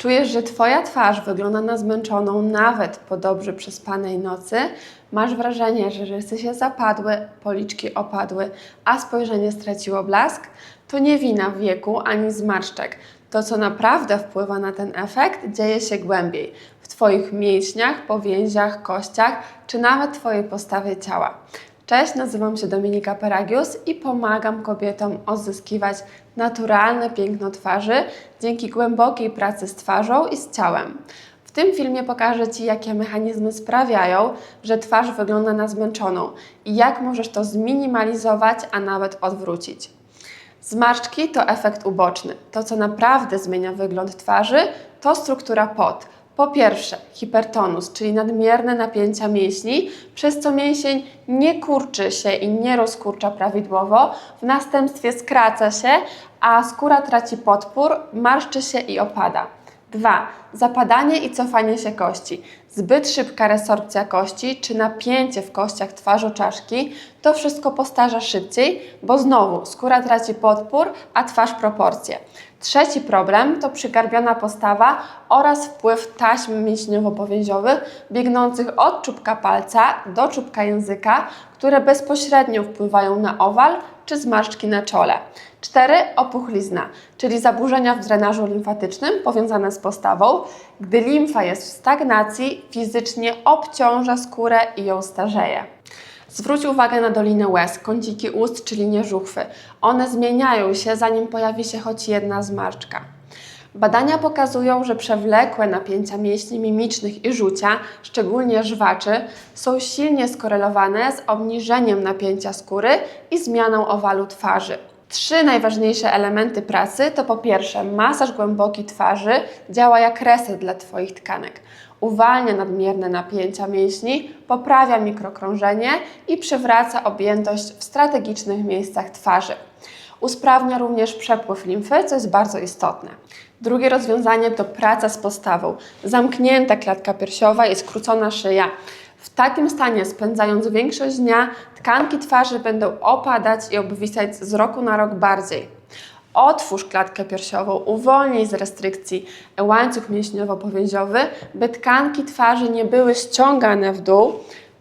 Czujesz, że Twoja twarz wygląda na zmęczoną nawet po dobrze przespanej nocy? Masz wrażenie, że rysy się zapadły, policzki opadły, a spojrzenie straciło blask? To nie wina wieku ani zmarszczek. To, co naprawdę wpływa na ten efekt, dzieje się głębiej w Twoich mięśniach, powięziach, kościach, czy nawet Twojej postawie ciała. Cześć, nazywam się Dominika Peragius i pomagam kobietom odzyskiwać naturalne piękno twarzy dzięki głębokiej pracy z twarzą i z ciałem. W tym filmie pokażę Ci, jakie mechanizmy sprawiają, że twarz wygląda na zmęczoną i jak możesz to zminimalizować, a nawet odwrócić. Zmarszczki to efekt uboczny. To, co naprawdę zmienia wygląd twarzy, to struktura pot. Po pierwsze, hipertonus, czyli nadmierne napięcia mięśni, przez co mięsień nie kurczy się i nie rozkurcza prawidłowo, w następstwie skraca się, a skóra traci podpór, marszczy się i opada. 2. Zapadanie i cofanie się kości. Zbyt szybka resorpcja kości czy napięcie w kościach twarzoczaszki to wszystko postarza szybciej, bo znowu skóra traci podpór, a twarz proporcje. Trzeci problem to przygarbiona postawa oraz wpływ taśm mięśniowo-powięziowych biegnących od czubka palca do czubka języka, które bezpośrednio wpływają na owal czy zmarszczki na czole. 4. Opuchlizna, czyli zaburzenia w drenażu limfatycznym powiązane z postawą. Gdy limfa jest w stagnacji, fizycznie obciąża skórę i ją starzeje. Zwróć uwagę na dolinę łez, kąciki ust czy linie żuchwy. One zmieniają się, zanim pojawi się choć jedna zmarszczka. Badania pokazują, że przewlekłe napięcia mięśni mimicznych i rzucia, szczególnie żwaczy, są silnie skorelowane z obniżeniem napięcia skóry i zmianą owalu twarzy. Trzy najważniejsze elementy pracy to po pierwsze masaż głęboki twarzy działa jak reset dla Twoich tkanek. Uwalnia nadmierne napięcia mięśni, poprawia mikrokrążenie i przywraca objętość w strategicznych miejscach twarzy. Usprawnia również przepływ limfy, co jest bardzo istotne. Drugie rozwiązanie to praca z postawą. Zamknięta klatka piersiowa i skrócona szyja. W takim stanie, spędzając większość dnia, tkanki twarzy będą opadać i obwisać z roku na rok bardziej. Otwórz klatkę piersiową, uwolnij z restrykcji łańcuch mięśniowo-powięziowy, by tkanki twarzy nie były ściągane w dół,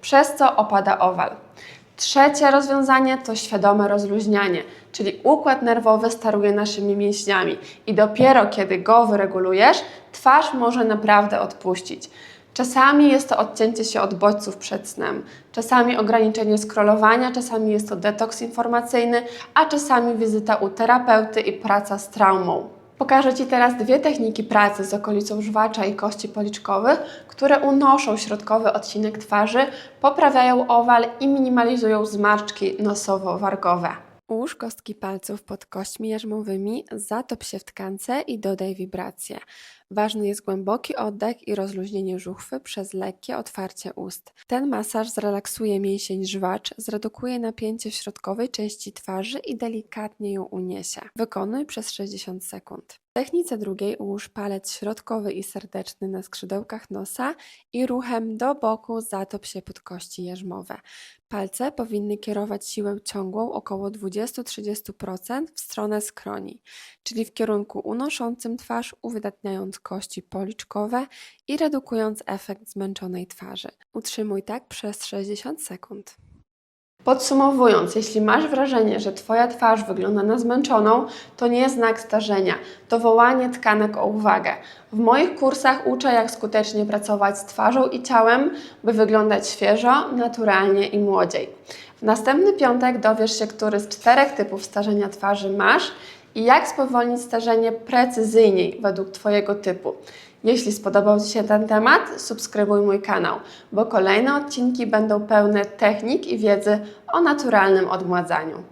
przez co opada owal. Trzecie rozwiązanie to świadome rozluźnianie, czyli układ nerwowy steruje naszymi mięśniami i dopiero kiedy go wyregulujesz, twarz może naprawdę odpuścić. Czasami jest to odcięcie się od bodźców przed snem, czasami ograniczenie scrollowania, czasami jest to detoks informacyjny, a czasami wizyta u terapeuty i praca z traumą. Pokażę Ci teraz dwie techniki pracy z okolicą żwacza i kości policzkowych, które unoszą środkowy odcinek twarzy, poprawiają owal i minimalizują zmarszczki nosowo-wargowe. Ułóż kostki palców pod kośćmi jarzmowymi, zatop się w tkance i dodaj wibracje. Ważny jest głęboki oddech i rozluźnienie żuchwy przez lekkie otwarcie ust. Ten masaż zrelaksuje mięsień żwacz, zredukuje napięcie w środkowej części twarzy i delikatnie ją uniesie. Wykonuj przez 60 sekund. W technice drugiej ułóż palec środkowy i serdeczny na skrzydełkach nosa i ruchem do boku zatop się pod kości jarzmowe. Palce powinny kierować siłę ciągłą około 20-30% w stronę skroni, czyli w kierunku unoszącym twarz, uwydatniając kości policzkowe i redukując efekt zmęczonej twarzy. Utrzymuj tak przez 60 sekund. Podsumowując, jeśli masz wrażenie, że Twoja twarz wygląda na zmęczoną, to nie znak starzenia, to wołanie tkanek o uwagę. W moich kursach uczę, jak skutecznie pracować z twarzą i ciałem, by wyglądać świeżo, naturalnie i młodziej. W następny piątek dowiesz się, który z czterech typów starzenia twarzy masz i jak spowolnić starzenie precyzyjniej według Twojego typu. Jeśli spodobał Ci się ten temat, subskrybuj mój kanał, bo kolejne odcinki będą pełne technik i wiedzy o naturalnym odmładzaniu.